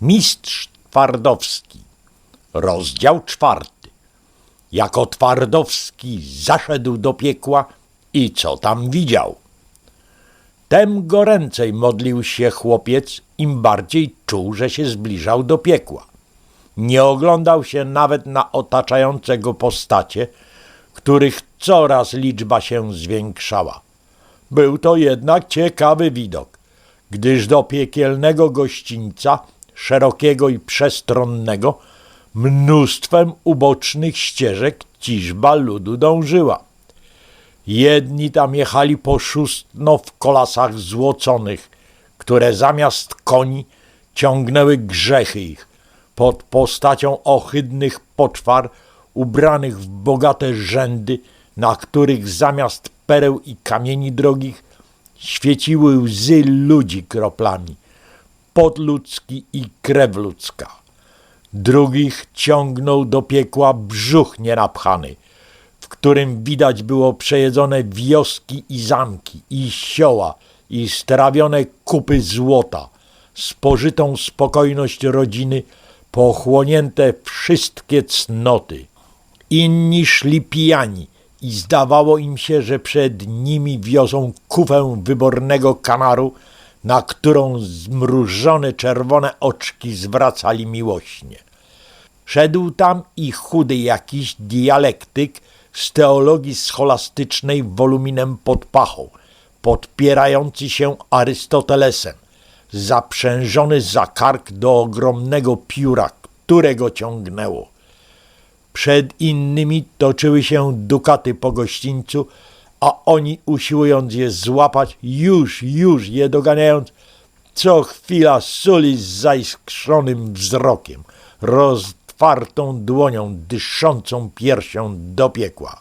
Mistrz Twardowski, rozdział czwarty. Jako Twardowski zaszedł do piekła i co tam widział? Tem goręcej modlił się chłopiec, im bardziej czuł, że się zbliżał do piekła. Nie oglądał się nawet na otaczające go postacie, których coraz liczba się zwiększała. Był to jednak ciekawy widok, gdyż do piekielnego gościńca, szerokiego i przestronnego, mnóstwem ubocznych ścieżek ciżba ludu dążyła. Jedni tam jechali po szóstno w kolasach złoconych, które zamiast koni ciągnęły grzechy ich, pod postacią ohydnych poczwar ubranych w bogate rzędy, na których zamiast pereł i kamieni drogich świeciły łzy ludzi kroplami, pot ludzki i krew ludzka. Drugich ciągnął do piekła brzuch nienapchany, w którym widać było przejedzone wioski i zamki, i sioła, i strawione kupy złota, spożytą spokojność rodziny, pochłonięte wszystkie cnoty. Inni szli pijani i zdawało im się, że przed nimi wiozą kufę wybornego kanaru, na którą zmrużone czerwone oczki zwracali miłośnie. Szedł tam i chudy jakiś dialektyk z teologii scholastycznej woluminem pod pachą, podpierający się Arystotelesem, zaprzężony za kark do ogromnego pióra, którego ciągnęło. Przed innymi toczyły się dukaty po gościńcu, a oni usiłując je złapać, już, już je doganiając, co chwila suli z zaiskrzonym wzrokiem, roztwartą dłonią, dyszącą piersią do piekła.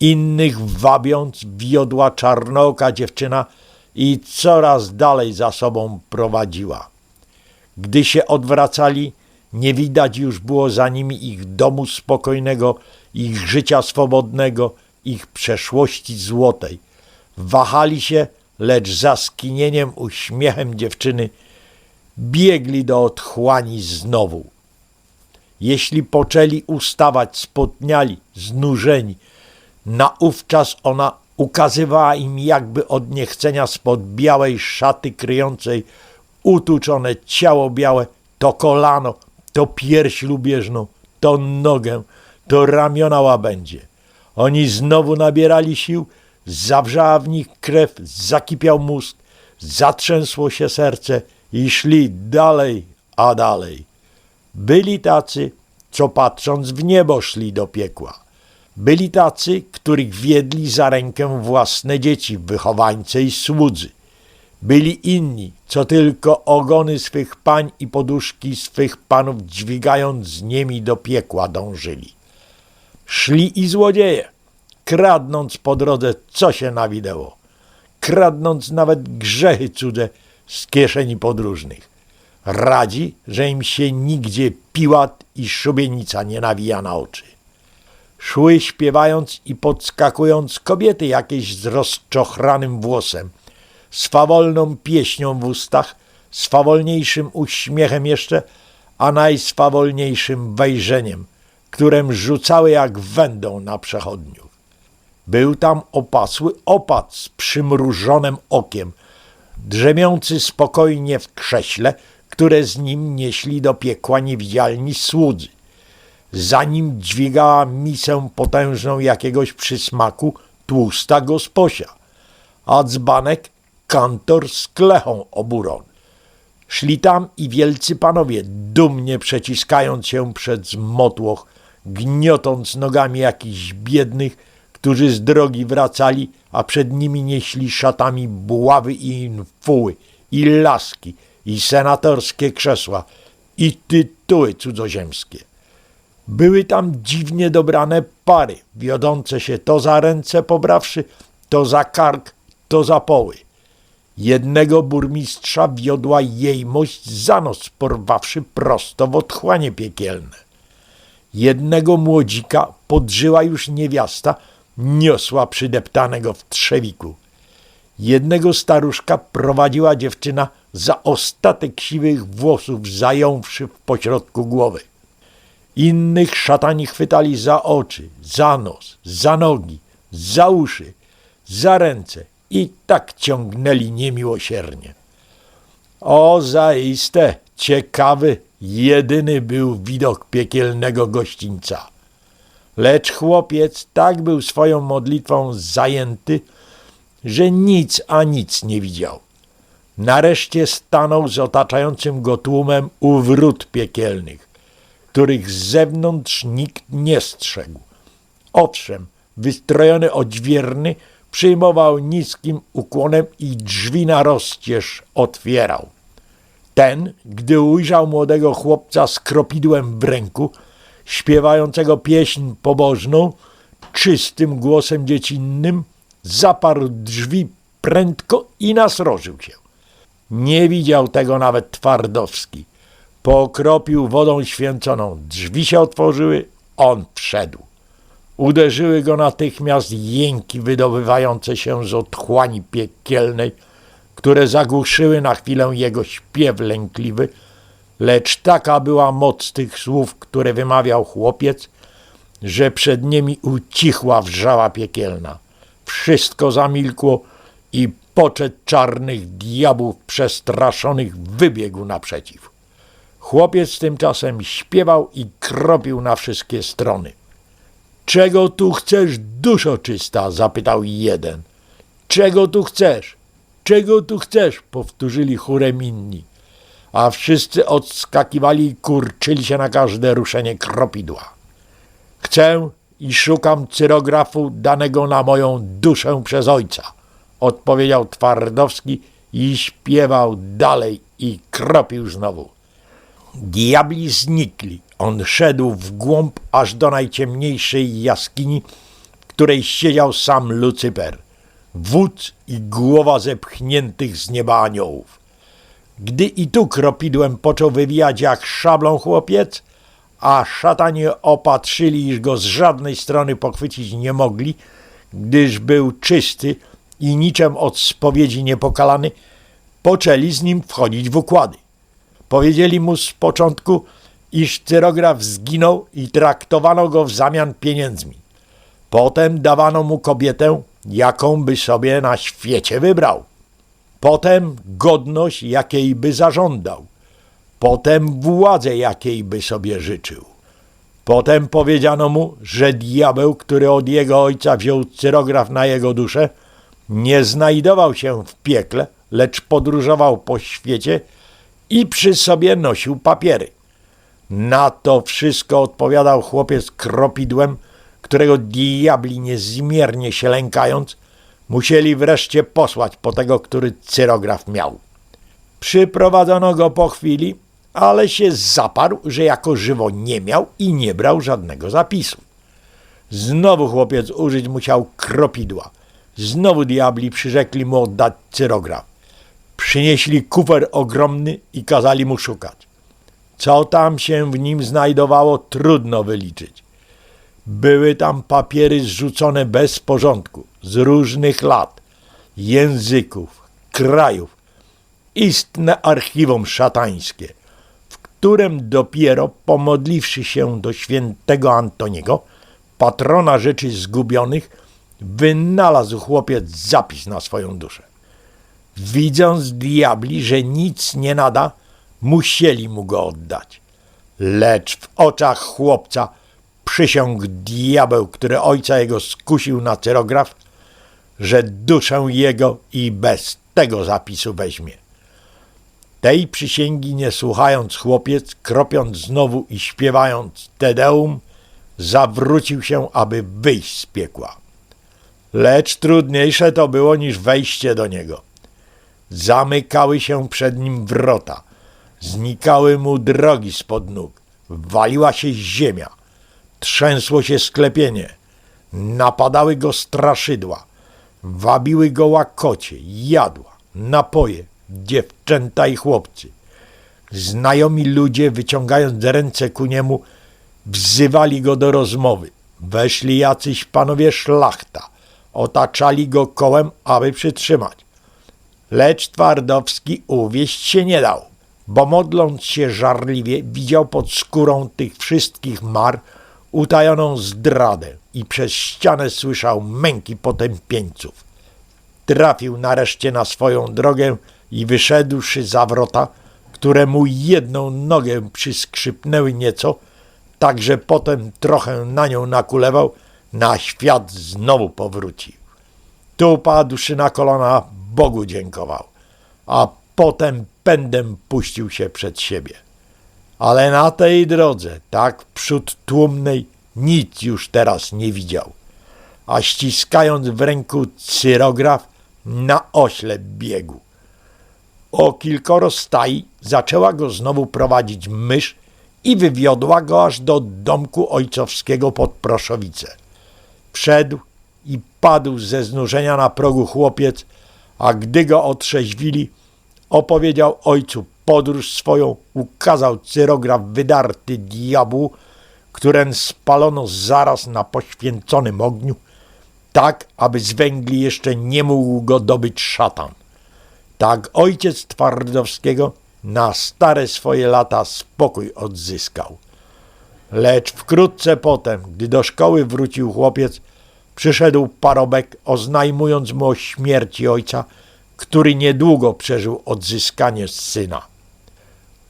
Innych wabiąc wiodła czarnooka dziewczyna i coraz dalej za sobą prowadziła. Gdy się odwracali, nie widać już było za nimi ich domu spokojnego, ich życia swobodnego, ich przeszłości złotej. Wahali się, lecz za skinieniem uśmiechem dziewczyny biegli do otchłani znowu. Jeśli poczęli ustawać, spotniali, znużeni, naówczas ona ukazywała im jakby od niechcenia spod białej szaty kryjącej utuczone ciało białe, to kolano, to pierś lubieżną, to nogę, to ramiona łabędzie. Oni znowu nabierali sił, zawrzała w nich krew, zakipiał mózg, zatrzęsło się serce i szli dalej, a dalej. Byli tacy, co patrząc w niebo szli do piekła. Byli tacy, których wiedli za rękę własne dzieci, wychowańce i słudzy. Byli inni, co tylko ogony swych pań i poduszki swych panów dźwigając z nimi do piekła dążyli. Szli i złodzieje, kradnąc po drodze co się nawidęło, kradnąc nawet grzechy cudze z kieszeni podróżnych. Radzi, że im się nigdzie piłat i szubienica nie nawija na oczy. Szły śpiewając i podskakując kobiety jakieś z rozczochranym włosem, swawolną pieśnią w ustach, swawolniejszym uśmiechem jeszcze, a najswawolniejszym wejrzeniem, którem rzucały jak wędą na przechodniów. Był tam opasły opat z przymrużonym okiem, drzemiący spokojnie w krześle, które z nim nieśli do piekła niewidzialni słudzy. Za nim dźwigała misę potężną jakiegoś przysmaku tłusta gosposia, a dzbanek kantor z klechą oburą. Szli tam i wielcy panowie, dumnie przeciskając się przez motłoch, gniotąc nogami jakichś biednych, którzy z drogi wracali, a przed nimi nieśli szatami buławy i infuły, i laski, i senatorskie krzesła, i tytuły cudzoziemskie. Były tam dziwnie dobrane pary, wiodące się to za ręce pobrawszy, to za kark, to za poły. Jednego burmistrza wiodła jejmość za nos porwawszy prosto w otchłanie piekielne. Jednego młodzika podżyła już niewiasta, niosła przydeptanego w trzewiku. Jednego staruszka prowadziła dziewczyna za ostatek siwych włosów zająwszy w pośrodku głowy. Innych szatani chwytali za oczy, za nos, za nogi, za uszy, za ręce i tak ciągnęli niemiłosiernie. O, zaiste ciekawy, jedyny był widok piekielnego gościńca. Lecz chłopiec tak był swoją modlitwą zajęty, że nic a nic nie widział. Nareszcie stanął z otaczającym go tłumem u wrót piekielnych, których z zewnątrz nikt nie strzegł. Owszem, wystrojony odźwierny przyjmował niskim ukłonem i drzwi na rozcież otwierał. Ten, gdy ujrzał młodego chłopca z kropidłem w ręku, śpiewającego pieśń pobożną, czystym głosem dziecinnym, zaparł drzwi prędko i nasrożył się. Nie widział tego nawet Twardowski. Pokropił wodą święconą, drzwi się otworzyły, on wszedł. Uderzyły go natychmiast jęki wydobywające się z otchłani piekielnej, które zagłuszyły na chwilę jego śpiew lękliwy, lecz taka była moc tych słów, które wymawiał chłopiec, że przed nimi ucichła wrzała piekielna. Wszystko zamilkło i poczet czarnych diabłów przestraszonych wybiegł naprzeciw. Chłopiec tymczasem śpiewał i kropił na wszystkie strony. Czego tu chcesz, duszo czysta? zapytał jeden. Czego tu chcesz? Czego tu chcesz? powtórzyli chórem inni. A wszyscy odskakiwali i kurczyli się na każde ruszenie kropidła. Chcę i szukam cyrografu danego na moją duszę przez ojca, odpowiedział Twardowski i śpiewał dalej i kropił znowu. Diabli znikli. On szedł w głąb aż do najciemniejszej jaskini, w której siedział sam Lucyper, wódz i głowa zepchniętych z nieba aniołów. Gdy i tu kropidłem począł wywijać jak szablą chłopiec, a szatanie opatrzyli, iż go z żadnej strony pochwycić nie mogli, gdyż był czysty i niczym od spowiedzi niepokalany, poczęli z nim wchodzić w układy. Powiedzieli mu z początku, iż cyrograf zginął i traktowano go w zamian pieniędzmi. Potem dawano mu kobietę, jaką by sobie na świecie wybrał. Potem godność, jakiej by zażądał. Potem władzę, jakiej by sobie życzył. Potem powiedziano mu, że diabeł, który od jego ojca wziął cyrograf na jego duszę, nie znajdował się w piekle, lecz podróżował po świecie i przy sobie nosił papiery. Na to wszystko odpowiadał chłopiec kropidłem, którego diabli niezmiernie się lękając, musieli wreszcie posłać po tego, który cyrograf miał. Przyprowadzono go po chwili, ale się zaparł, że jako żywo nie miał i nie brał żadnego zapisu. Znowu chłopiec użyć musiał kropidła. Znowu diabli przyrzekli mu oddać cyrograf. Przynieśli kufer ogromny i kazali mu szukać. Co tam się w nim znajdowało, trudno wyliczyć. Były tam papiery zrzucone bez porządku, z różnych lat, języków, krajów. Istne archiwum szatańskie, w którym dopiero pomodliwszy się do świętego Antoniego, patrona rzeczy zgubionych, wynalazł chłopiec zapis na swoją duszę. Widząc diabli, że nic nie nada, musieli mu go oddać. Lecz w oczach chłopca przysiągł diabeł, który ojca jego skusił na cyrograf, że duszę jego i bez tego zapisu weźmie. Tej przysięgi nie słuchając chłopiec, kropiąc znowu i śpiewając Tedeum, zawrócił się, aby wyjść z piekła. Lecz trudniejsze to było niż wejście do niego. Zamykały się przed nim wrota, znikały mu drogi spod nóg, waliła się ziemia, trzęsło się sklepienie, napadały go straszydła, wabiły go łakocie, jadła, napoje, dziewczęta i chłopcy. Znajomi ludzie, wyciągając ręce ku niemu, wzywali go do rozmowy. Weszli jacyś panowie szlachta, otaczali go kołem, aby przytrzymać. Lecz Twardowski uwieść się nie dał, bo modląc się żarliwie widział pod skórą tych wszystkich mar utajoną zdradę i przez ścianę słyszał męki potępieńców. Trafił nareszcie na swoją drogę i wyszedłszy za wrota, które mu jedną nogę przyskrzypnęły nieco, tak że potem trochę na nią nakulewał, na świat znowu powrócił. Tu padłszy na kolana, Bogu dziękował, a potem pędem puścił się przed siebie. Ale na tej drodze, tak przód tłumnej, nic już teraz nie widział, a ściskając w ręku cyrograf, na oślep biegł. O kilkoro stai zaczęła go znowu prowadzić mysz i wywiodła go aż do domku ojcowskiego pod Proszowice. Wszedł i padł ze znużenia na progu chłopiec, a gdy go otrzeźwili, opowiedział ojcu podróż swoją, ukazał cyrograf wydarty diabłu, któren spalono zaraz na poświęconym ogniu, tak, aby z węgli jeszcze nie mógł go dobyć szatan. Tak ojciec Twardowskiego na stare swoje lata spokój odzyskał. Lecz wkrótce potem, gdy do szkoły wrócił chłopiec, przyszedł parobek, oznajmując mu o śmierci ojca, który niedługo przeżył odzyskanie syna.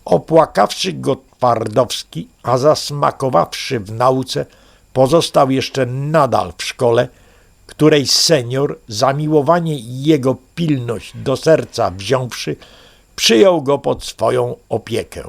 Opłakawszy go Twardowski, a zasmakowawszy w nauce, pozostał jeszcze nadal w szkole, której senior, zamiłowanie i jego pilność do serca wziąwszy, przyjął go pod swoją opiekę.